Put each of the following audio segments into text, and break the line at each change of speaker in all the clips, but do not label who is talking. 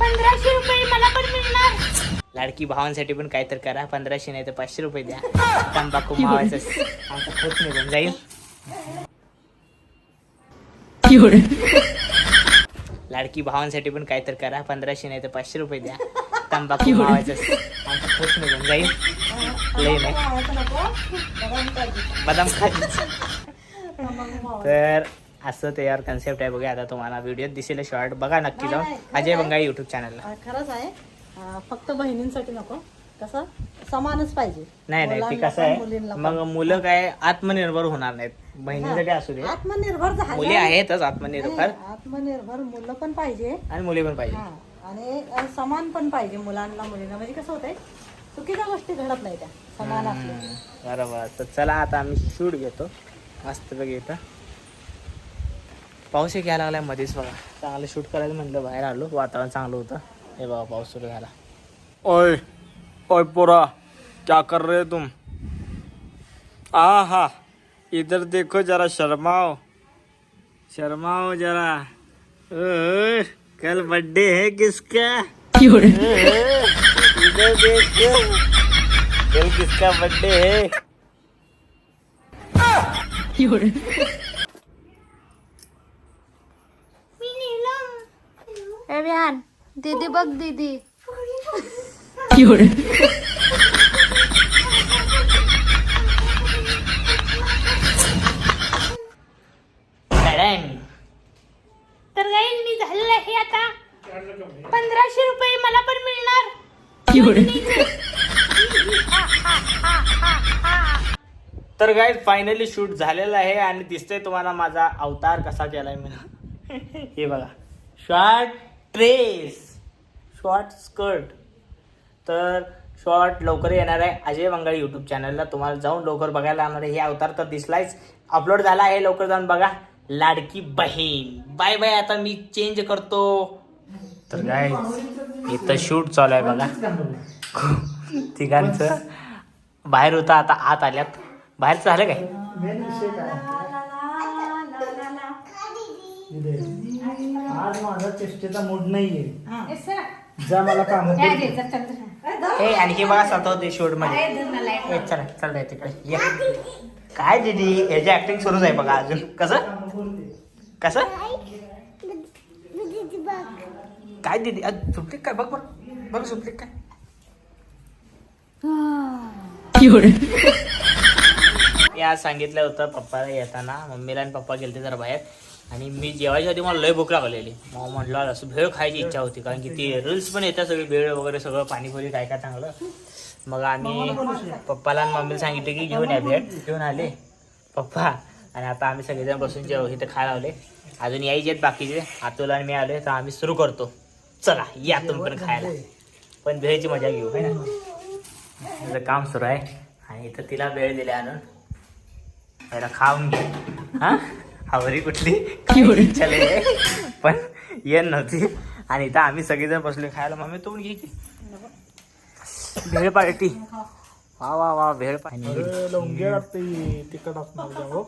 पंधराशे रुपये मला पण मिळणार.
लाडकी भावांसाठी पण काहीतरी करा पंधराशे नाही तर पाचशे रुपये द्या. तंबाखू मावायचं आमचा खर्च निघून जाईल. लाडकी भावांसाठी पण काहीतरी करा पंधराशे नाही तर पाचशे रुपये द्या. तंबाखू मावायचं आमचा खर्च निघून जाईल. लय नाही. बदाम खायचं तर असं त्याच्यावर कन्सेप्ट आहे बघा आता तुम्हाला व्हिडिओत दिसेल शॉर्ट बघा नक्की जाऊन. अजय बंगाई युट्यूब चॅनलला
खरंच आहे. फक्त बहिणींसाठी नको. कसं? समानच पाहिजे.
नाही नाही ती कसं आहे. मग मुलं काय आत्मनिर्भर होणार नाहीत. बहिणीसाठी असू दे.
आत्मनिर्भर
मुली आहेतच आत्मनिर्भर.
आत्मनिर्भर मुलं पण पाहिजे.
आणि मुली पण पाहिजे.
आणि समान पण पाहिजे मुलांना मुलींना. म्हणजे कसं होतंय चुकीच्या गोष्टी घडत नाही त्या. समान
बरोबर. तर चला आता आम्ही शूट घेतो. मस्त बघ इथं. पाऊस एक यायला लागलाय मध्येच बघा. चांगलं शूट करायला म्हणलं बाहेर आलो. वातावरण चांगलं होतं. हे बघा पाऊस सुरू झाला.
ओए ओए पोरा क्या कर रहे हो तुम? आ हा इधर देखो जरा शर्माओ. शर्माओ जरा. ओए, कल बर्थडे है किसका? इधर देखो. कल किसका बर्थडे है
मी नीलम
ए विहान दीदी बघ दीदी.
तर काही मी झालं हे आता. पंधराशे रुपये मला पण मिळणार.
तर काय फायनली शूट झालेलं आहे आणि दिसतंय तुम्हाला माझा अवतार कसा केलाय मी हे बघा. Short dress short skirt. तर शॉर्ट लवकर येणार आहे अजय मंगळ यूट्यूब चॅनलला तुम्हाला जाऊन लवकर बघायला आणणार आहे. हे अवतार तर दिसलायच. अपलोड झाला आहे लवकर जाऊन बघा. लाडकी बहीण. बाय बाय आता मी चेंज करतो. तर काय इथं शूट चालू आहे बघा. तिघांचं. बाहेर होतं आता आत आल्यात. बाहेरचं झालं काय?
आज माझा चेष्टेचा मूड नाहीये. जा मला काम
ए आणखी बघा स्वतः होते शूटमध्ये. ए, चला चल तिकडे. ये. काय दिदी याची ऍक्टिंग सुरूच आहे बघा अजून. कसं? कसं? काय दिदी? आज झोपली काय? बघ बघ. बघ झोपली काय? या सांगितलं होतं पप्पाला येताना. मम्मीला आणि पप्पा गेलते जरा बाहेर. आणि मी जेवायच्या आधी मला लय भूक लागलेली. मग म्हटलं असं भेळ खायची इच्छा होती कारण की ती रील्स पण येतात सगळी भेळ वगैरे सगळं पाणीपुरी काय काय चांगलं. मग आम्ही पप्पाला आणि मम्मीला सांगितलं की घेऊन या भेट. घेऊन आले. पप्पा आणि आता आम्ही सगळेजण बसून जेव इथे खायला लावले अजून यायचे आहेत बाकीचे. आतुला आणि मी आले तर आम्ही सुरू करतो. चला या तुम्ही पण खायला. पण भेळची मजा घेऊ है ना? तिचं काम सुरू आहे. आणि इथं तिला वेळ दिला आणून. पहिला खाऊन घे. हा? आवरी कुठली? आहे. पण येत नव्हती. आणि इथं आम्ही सगळेजण बसले खायला. मम्मी तू पण घे की. भेळ पार्टी. वा वा वा भेळ पाणी
तिकट असणार जाऊ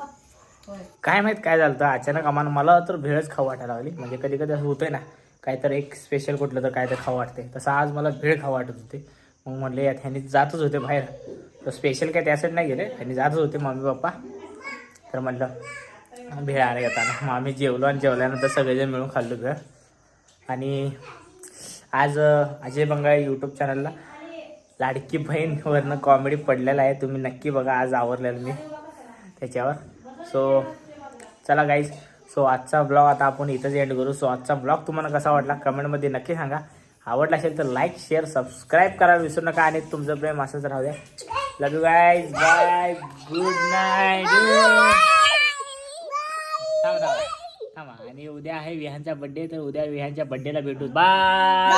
काय माहीत काय झालं अचानक आम्हाला मला तर भेळच खाऊ वाटायला लागली. म्हणजे कधी कधी असं होतंय ना काहीतरी एक स्पेशल कुठलं तर काहीतरी खाऊ वाटते तसं आज मला भेळ खाऊ वाटत होते. मग म्हटले यात ह्यांनी जातच होते बाहेर. तर स्पेशल काय त्यासाठी नाही गेले. ह्यांनी जातच होते मम्मी पप्पा तर म्हटलं भेळ येताना. मग आम्ही जेवलो आणि जेवल्यानंतर सगळेजण मिळून खाल्लो भेळ आणि आज अजय बंगाळ यूट्यूब चॅनलला लाडकी बहीणवरनं कॉमेडी पडलेला आहे. तुम्ही नक्की बघा आज आवरलेलं मी त्याच्यावर. सो चला गाईज सो आजचा ब्लॉग आता आपण इथंच एंड करू. सो आजचा ब्लॉग तुम्हाला कसा वाटला? कमेंटमध्ये नक्की सांगा. आवडला असेल तर लाईक शेअर सबस्क्राईब करायला विसरू नका आणि तुमचं प्रेम असंच राहू द्या. Love you guys bye good night थांबा थांबा. थांबा आणि उद्या आहे विहानचा बर्थडे तर उद्या विहानच्या बर्थडेला भेटू. बाय